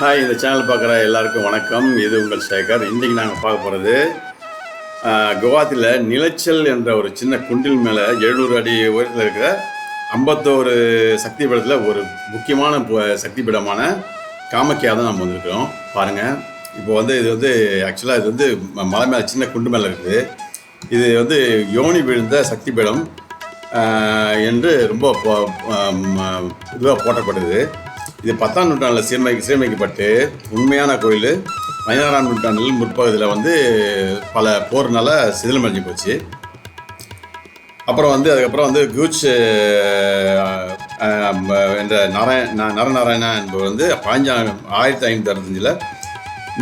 Hi இந்த channel பார்க்குற எல்லாருக்கும் வணக்கம். இது உங்கள் சேகர். இன்றைக்கி நாங்கள் பார்க்க போகிறது குவாஹாத்தியில் நிலச்சல் என்ற ஒரு சின்ன குண்டில் மேலே எழுநூறு அடி உயரத்தில் இருக்கிற ஐம்பத்தோரு சக்தி பீடத்தில் ஒரு முக்கியமான சக்தி பீடமான காமக்கியா தான் நம்ம வந்திருக்கிறோம். பாருங்கள் இப்போ வந்து இது வந்து ஆக்சுவலாக இது வந்து ம- மலை மேலே சின்ன குண்டு மேலே இருக்குது. இது வந்து யோனி விழுந்த சக்தி பீடம் என்று ரொம்ப இதுவாக போட்டப்படுது இது பத்தாம் நூற்றாண்டில் சீர்மை சீரமைக்கப்பட்டு உண்மையான கோயில் பதினாறாம் நூற்றாண்டில் முற்பகுதியில் வந்து பல போர்னால சிதிலமடைஞ்சு போச்சு. அப்புறம் வந்து அதுக்கப்புறம் வந்து கூச் என்ற நாராயண நரநாராயணா என்பவர் வந்து பாஞ்சா ஆயிரத்தி ஐநூற்றி அறுபத்தஞ்சில்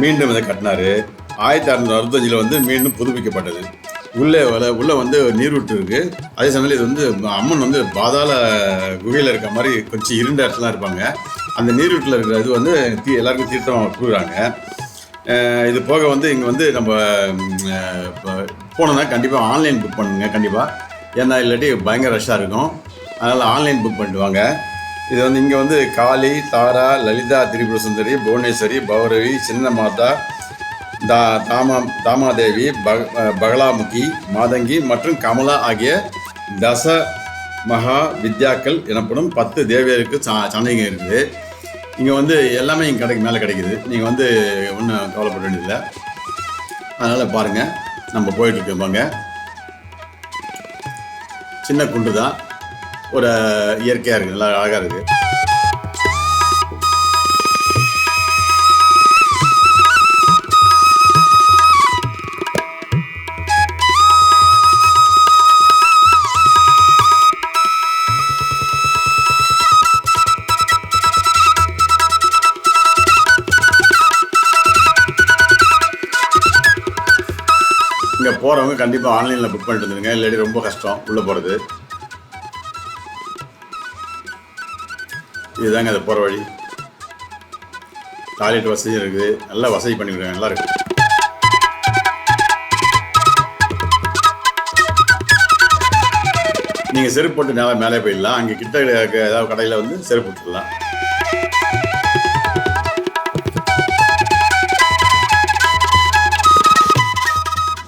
மீண்டும் இதை கட்டினார். ஆயிரத்தி அறுநூற்றி அறுபத்தஞ்சில் வந்து மீண்டும் புதுப்பிக்கப்பட்டது. உள்ளே வர உள்ளே வந்து ஒரு நீரூற்று இருக்குது அதே சமயம் இது வந்து அம்மன் வந்து பாதாள குகையில் இருக்க மாதிரி கொஞ்சம் இருண்ட இடத்துலாம் இருப்பாங்க. அந்த நீரூற்றில் இருக்கிற இது வந்து தீ எல்லாருக்கும் தீர்த்தம் கூடுறாங்க இது போக வந்து இங்கே வந்து நம்ம இப்போ போனோம்னா கண்டிப்பாக ஆன்லைன் புக் பண்ணுங்க கண்டிப்பாக ஏன்னா இல்லாட்டி பயங்கர ரஷ்ஷாக இருக்கும். அதனால் ஆன்லைன் புக் பண்ணிடுவாங்க. இது வந்து இங்கே வந்து காளி தாரா லலிதா திரிபுர சுந்தரி புவனேஸ்வரி பௌரவி சின்ன மாதா தா தாமா தாமாதேவி பக பகலாமுகி மாதங்கி மற்றும் கமலா ஆகிய தச மகா வித்யாக்கள் எனப்படும் பத்து தேவியருக்கு சா சந்தைங்க இருக்குது. இங்கே வந்து எல்லாமே இங்கே கடைக்கு மேலே கிடைக்குது. நீங்கள் வந்து ஒன்றும் கவலைப்பட வேண்டியதில்லை. அதனால் பாருங்கள் நம்ம போயிட்டுருக்கோம் பாங்க சின்ன குண்டு தான் ஒரு இயற்கையாக இருக்குது நல்லா அழகாக இருக்குது போகிறவங்க கண்டிப்பாக ஆன்லைனில் புக் பண்ணிட்டு வந்துருங்க. இல்லாட்டி ரொம்ப கஷ்டம். உள்ளே போகிறது இதுதாங்க அது போகிற வழி. டாய்லெட் வசதி இருக்குது. நல்லா வசதி பண்ணிவிடுங்க நல்லா இருக்கு. நீங்கள் செருப்பு போட்டு மேலே மேலே போயிடலாம். அங்கே கிட்ட ஏதாவது கடையில் வந்து செருப்பு போட்டுடலாம்.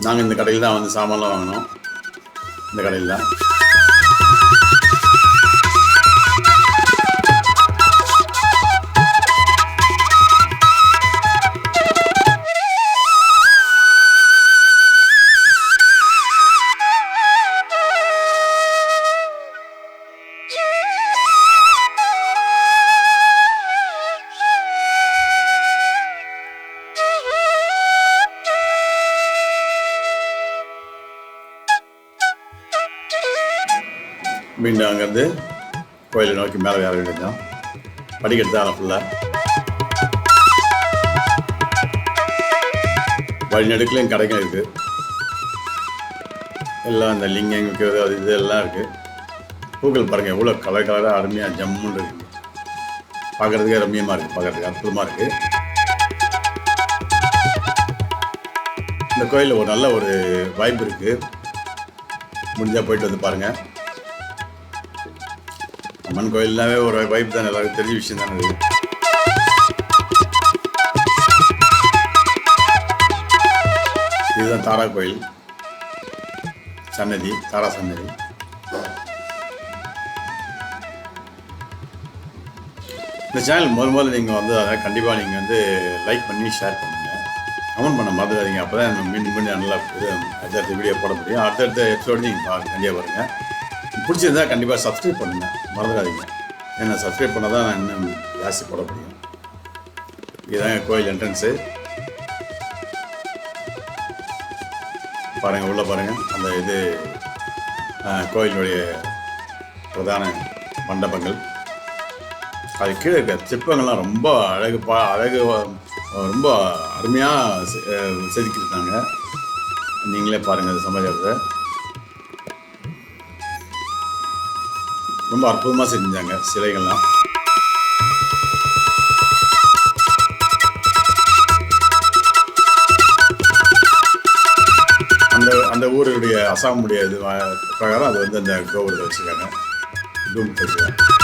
நாங்கள் இந்த கடையில் தான் வந்து சாமான்லாம் வாங்கினோம். இந்த கடையில் தான். மீண்டும் அங்கேருந்து கோயிலை நோக்கி மேலே வேற வேண்டியதான் படிக்கட்டு தான் ஃபுல்லாக வழிநடுக்கலையும் கடைகள் இருக்குது எல்லாம் அந்த லிங்கம் விற்கிறது அது இது எல்லாம் இருக்குது பூக்கள் பாருங்கள் எவ்வளோ கலர் கலராக அருமையாக ஜம்முன்னு இருக்குது பார்க்குறதுக்கே ரம்மியமாக இருக்குது பார்க்குறதுக்கு அற்புதமாக இருக்குது இந்த கோயிலில் ஒரு நல்ல ஒரு வாய்ப்பு இருக்குது முடிஞ்சால் போயிட்டு வந்து பாருங்கள் அம்மன் கோயில்னாவே ஒரு வைப் தான் எல்லாருக்கும் தெரிஞ்ச விஷயம் தானே இது இதுதான் தாரா கோயில். சன்னதி தாரா சன்னதி. இந்த சேனல் முதல் முதல்ல நீங்கள் வந்து அதை கண்டிப்பாக நீங்கள் வந்து லைக் பண்ணி ஷேர் பண்ணுங்கள் கமெண்ட் பண்ண மறந்துடாதீங்க. அப்போ தான் மீண்டும் மீண்டும் நல்லா இது அடுத்தடுத்த வீடியோ போட முடியும். அடுத்தடுத்த எபிசோடு நீங்கள் பார்க்க கண்டிப்பாக பாருங்கள் பிடிச்சிருந்தா கண்டிப்பாக சப்ஸ்கிரைப் பண்ணுங்கள் மறந்துடாதீங்க. ஏன்னா சப்ஸ்கிரைப் பண்ணால் தான் நான் இன்னும் ஜாஸ்தி போட முடியும். இதுதாங்க கோயில் என்ட்ரன்ஸு பாருங்கள் உள்ளே பாருங்கள் அந்த இது கோயிலுடைய பிரதான மண்டபங்கள். அது கீழே இருக்க சிற்பங்கள்லாம் ரொம்ப அழகு பா அழகு ரொம்ப அருமையாக செதுக்கியிருக்காங்க. நீங்களே பாருங்கள் அது சமாச்சாரத்தை ரொம்ப அற்புதமாக செஞ்சாங்க சிலைகள்லாம். அந்த அந்த ஊருடைய அசாமுடைய இது பிரகாரம் அது வந்து அந்த கோபுரத்தை வச்சுருக்காங்க. டூம் வச்சுருக்காங்க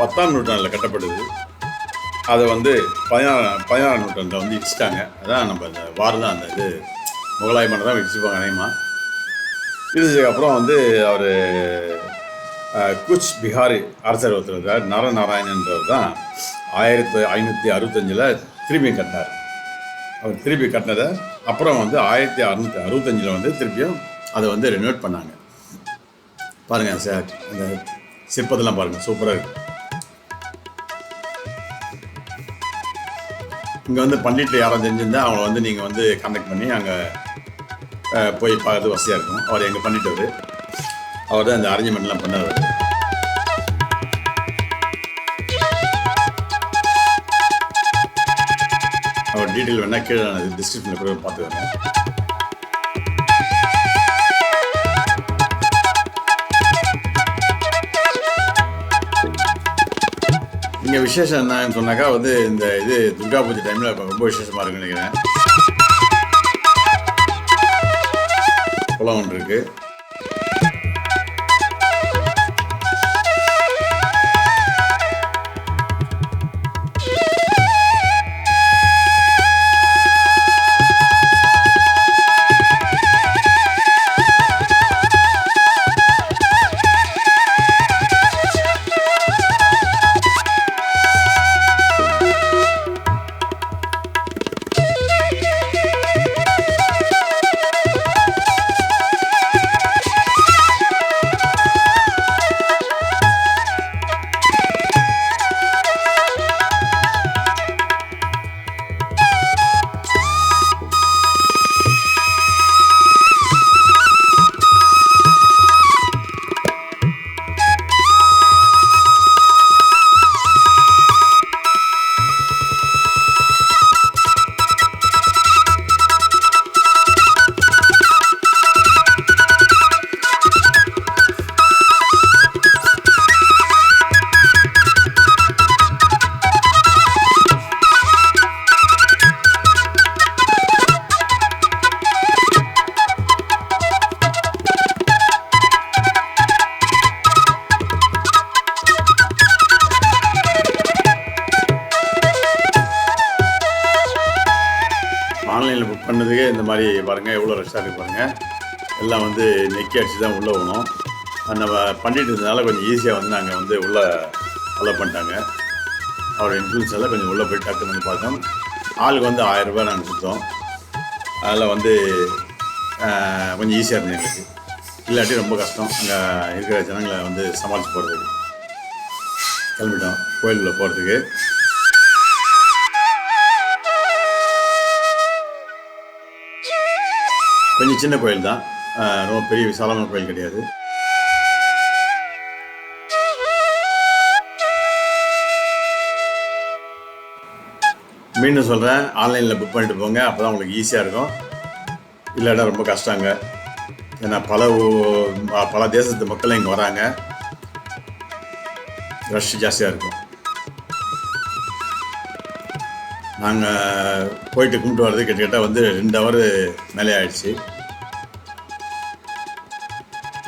பத்தாம் நூற்றாண்டில் கட்டப்படுது அதை வந்து பதினாறாம் பதினாறாம் நூற்றாண்டில் வந்து இடிச்சிட்டாங்க. அதான் நம்ம அந்த வார் தான் அந்த இது முகலாய மன்னர் தான் இடிச்சுப்பாங்க அநேகமாக இடிச்சதுக்கப்புறம் வந்து அவர் குச் பிஹாரி அரசர் ஒருத்தர் இருந்தார் நரநாராயணன்றவர் தான் ஆயிரத்தி ஐநூற்றி அறுபத்தஞ்சில் திரும்பி கட்டினார். அவர் திருப்பி கட்டினதை அப்புறம் வந்து ஆயிரத்தி அறுநூற்றி அறுபத்தஞ்சில் வந்து திருப்பியும் அதை வந்து ரெனோவேட் பண்ணாங்க. பாருங்கள் சார் இந்த சிற்பத்தெல்லாம் பாருங்கள் சூப்பராக இருக்குது இங்கே வந்து பண்டிட்டு யாரும் செஞ்சிருந்தால் அவங்கள வந்து நீங்கள் வந்து கான்டாக்ட் பண்ணி அங்கே போய் பார்க்கறது வசதியாக இருக்கும். அவர் எங்கள் பண்ணிட்டவர். அவர் தான் இந்த அரேஞ்ச்மெண்ட்லாம் பண்ணார். அவர் டீட்டெயில் வேணால் கீழே நான் டிஸ்கிரிப்ஷனில் கூட பார்த்துக்கிறேன். இங்கே விசேஷம் என்னன்னு சொன்னாக்கா வந்து இந்த இது துர்கா பூஜை டைமில் ரொம்ப விசேஷமாக இருக்குன்னு நினைக்கிறேன். குளம் ஒன்று இருக்குது ஆன்லைனில் புக் பண்ணதுக்கு இந்த மாதிரி பாருங்கள் எவ்வளோ ரஷ்ஷாக இருக்குது பாருங்கள் எல்லாம் வந்து நெக்கி அடிச்சு தான் உள்ளே போகணும். நம்ம பண்ணிட்டு இருந்ததுனால கொஞ்சம் ஈஸியாக வந்து நாங்கள் வந்து உள்ளே அலோவ் பண்ணிட்டாங்க. அவரோட இன்ஃப்ளூன்ஸ் எல்லாம் கொஞ்சம் உள்ளே போய் டக்குன்னு வந்து பார்த்தோம். ஆளுக்கு வந்து ஆயிரம் நாங்கள் கொடுத்தோம். அதில் வந்து கொஞ்சம் ஈஸியாக இருந்தது எங்களுக்கு. இல்லாட்டி ரொம்ப கஷ்டம். அங்கே இருக்கிற ஜனங்களை வந்து சமாளித்து போகிறதுக்கு கிளம்பிட்டோம். கோயிலுக்குள்ளே போகிறதுக்கு கொஞ்சம் சின்ன கோயில் தான். ரொம்ப பெரிய விசாலமான கோயில் கிடையாது. மீண்டும் சொல்கிறேன் ஆன்லைனில் புக் பண்ணிட்டு போங்க அப்போ தான் உங்களுக்கு ஈஸியாக இருக்கும். இல்லாட்டா ரொம்ப கஷ்டங்க. ஏன்னா பல பல தேசத்து மக்கள் இங்கே வராங்க. ரஷ் ஜாஸ்தியாக இருக்கும். நாங்கள் போயிட்டு கும்பிட்டு வர்றது கிட்டத்தட்ட வந்து ரெண்டு ஹவர் மேலே ஆயிடுச்சு.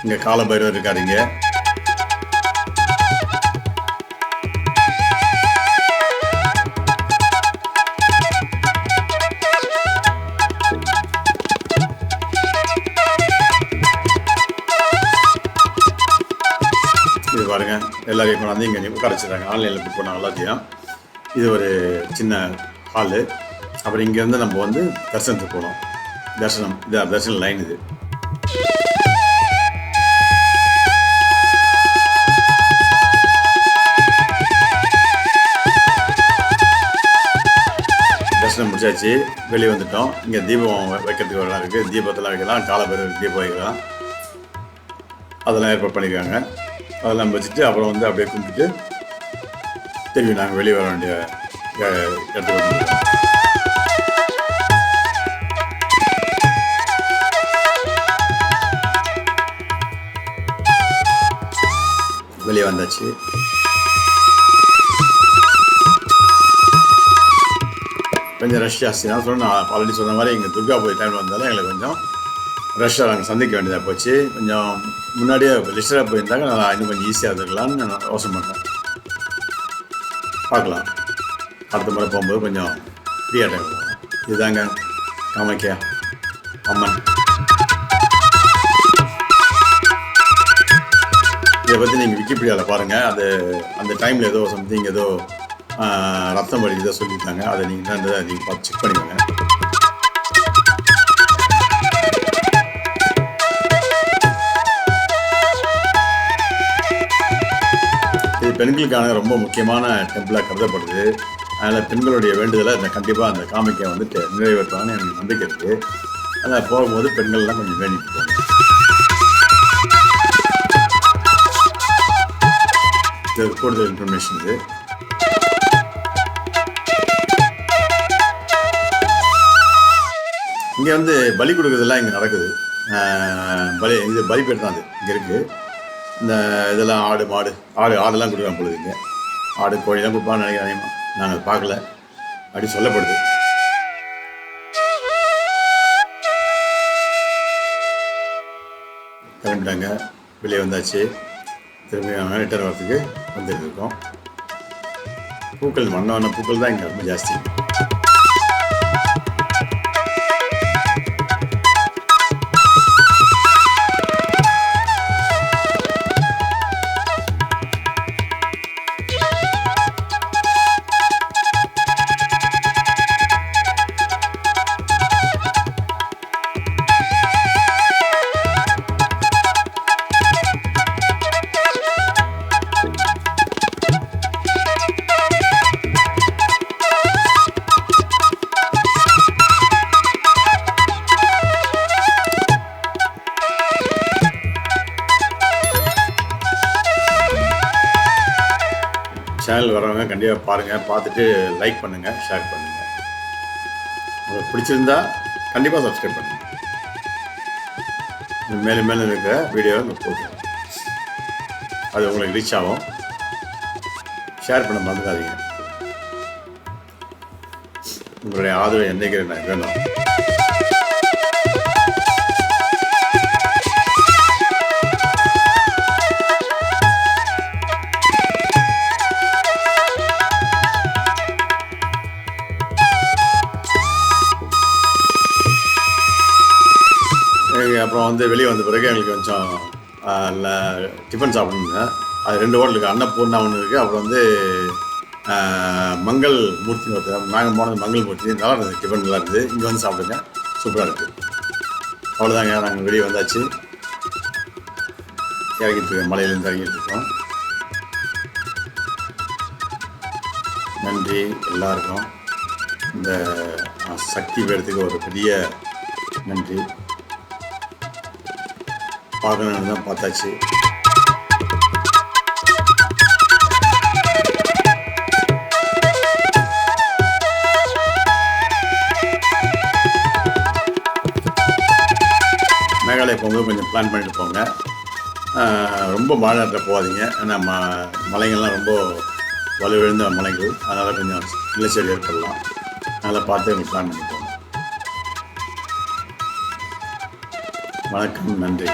இங்கே காலபைரவர் இருக்காரு இங்கே. இது பாருங்க எல்லாரையும் கொண்டாந்து வந்து இங்கே உட்கார வச்சுருக்காங்க. ஆன்லைனில் புக் பண்ணாங்க எல்லாத்தையும் இது ஒரு சின்ன ஹாலு அப்புறம் இங்கேருந்து நம்ம வந்து தரிசனத்துக்கு போகணும். தரிசனம் இது தரிசன லைன் இது. தரிசனம் முடிச்சாச்சு. வெளியே வந்துட்டோம். இங்கே தீபம் வைக்கிறதுக்கு எல்லாம் இருக்குது தீபத்தெல்லாம் வைக்கலாம். காலபைரவர் தீபம் வைக்கலாம். அதெல்லாம் ஏற்பாடு பண்ணியிருக்காங்க. அதெல்லாம் வச்சுட்டு அப்புறம் வந்து அப்படியே கும்பிட்டு திரும்பி நாங்கள் வெளியே வர வேண்டிய இடத்துக்கு வந்துருக்கோம். வெளியே வந்தாச்சு. கொஞ்சம் ரஷ் ஜாஸ்தி தான் சொன்ன நான் ஆல்ரெடி சொன்ன மாதிரி இங்கே துர்கா போய் டைம் வந்தாலும் எங்களுக்கு கொஞ்சம் ரஷ்ஷாக நாங்கள் சந்திக்க வேண்டியதாக போச்சு. கொஞ்சம் முன்னாடியே லிஸ்டராக போயிருந்தாங்க. நான் இன்னும் கொஞ்சம் ஈஸியாக இருந்துக்கலாம்னு நான் யோசனை பண்ணேன் பார்க்கலாம். அடுத்த முறை போகும்போது கொஞ்சம் ஃப்ரீயாக டைம் இதுதாங்க காமாக்கியா அம்மன். இதை பற்றி நீங்கள் விக்கிபீடியாவில் பாருங்கள் அது அந்த டைமில் ஏதோ சம்திங் ஏதோ ரத்தம் வழி சொல்லியிருக்காங்க அதை நீங்கள் தான் நீங்கள் பார்த்து செக் பண்ணிக்கோங்க. இது பெண்களுக்கான ரொம்ப முக்கியமான டெம்பிளாக கருதப்படுது. அதில் பெண்களுடைய வேண்டுதலை இந்த கண்டிப்பாக அந்த காமிக்கை வந்துட்டு நிறைவேற்றுவாங்கன்னு எனக்கு நம்பிக்கை இருக்குது அதில் போகும்போது பெண்கள்லாம் கொஞ்சம் வேண்டிட்டு போங்க. இது கூடுதல் இன்ஃபர்மேஷன் இது. இங்கே வந்து பலி கொடுக்குறதெல்லாம் இங்கே நடக்குது. பலி இது பலி தான் அது. இங்கே இருக்குது இந்த இதெல்லாம் ஆடு மாடு ஆடு ஆடெல்லாம் கொடுக்குறாங்க பொழுது இங்கே. ஆடு கோழிலாம் கொடுப்பான்னு நினைக்கிறேன் நாங்கள் அதை பார்க்கல. அப்படி சொல்லப்படுது. கிளம்பிட்டாங்க. வெளியே வந்தாச்சு. திரும்பி ரிட்டர்ன் வரத்துக்கு வந்துட்டு இருக்கோம். பூக்கள் மண்ணான பூக்கள் தான் இங்கே ரொம்ப ஜாஸ்தி. சேனல் கண்டிப்பாக பாருங்கள் பார்த்துட்டு லைக் பண்ணுங்கள் ஷேர் பண்ணுங்கள் உங்களுக்கு பிடிச்சிருந்தா கண்டிப்பாக சப்ஸ்கிரைப் பண்ணுங்கள் மேலும் மேலும் இருக்கிற வீடியோவை நான் அது உங்களுக்கு ரீச் ஆகும். ஷேர் பண்ண மறந்துடாதீங்க. உங்களுடைய ஆதரவு என்னைக்கு எனக்கு வேணும் அப்புறம் வந்து வெளியே வந்த பிறகு எங்களுக்கு கொஞ்சம் டிஃபன் சாப்பிடணுங்க. அது ரெண்டு ஹோட்டலுக்கு அன்னபூர்ணா ஒன்று இருக்குது அப்புறம் வந்து மங்கள் மூர்த்தி ஒருத்தர் நாங்கள் போனது மங்கள் மூர்த்தி. நல்லா இருந்தது. டிஃபன் நல்லா இருந்தது. இங்கே வந்து சாப்பிடுங்க. சூப்பராக இருக்குது அவ்வளோதாங்க நாங்கள் வெளியே வந்தாச்சு. இறங்கிட்டு இருக்கோம். மலையிலேருந்து இறங்கிட்டு இருக்கோம். நன்றி. எல்லாருக்கும். இந்த சக்தி பேரத்துக்கு ஒரு பெரிய நன்றி. பார்க்கணுன்னு தான் பார்த்தாச்சு. மேகாலயா போகும்போது கொஞ்சம் பிளான் பண்ணிட்டு போங்க. ரொம்ப மழை நேரத்தில் போகாதீங்க. ஏன்னா ம மலைகள்லாம் ரொம்ப வலுவிழுந்த மலைகள். அதனால் கொஞ்சம் நிலச்சரி ஏற்படலாம். அதனால் பார்த்து எங்களுக்கு பிளான் பண்ணி போங்க வணக்கம் நன்றி.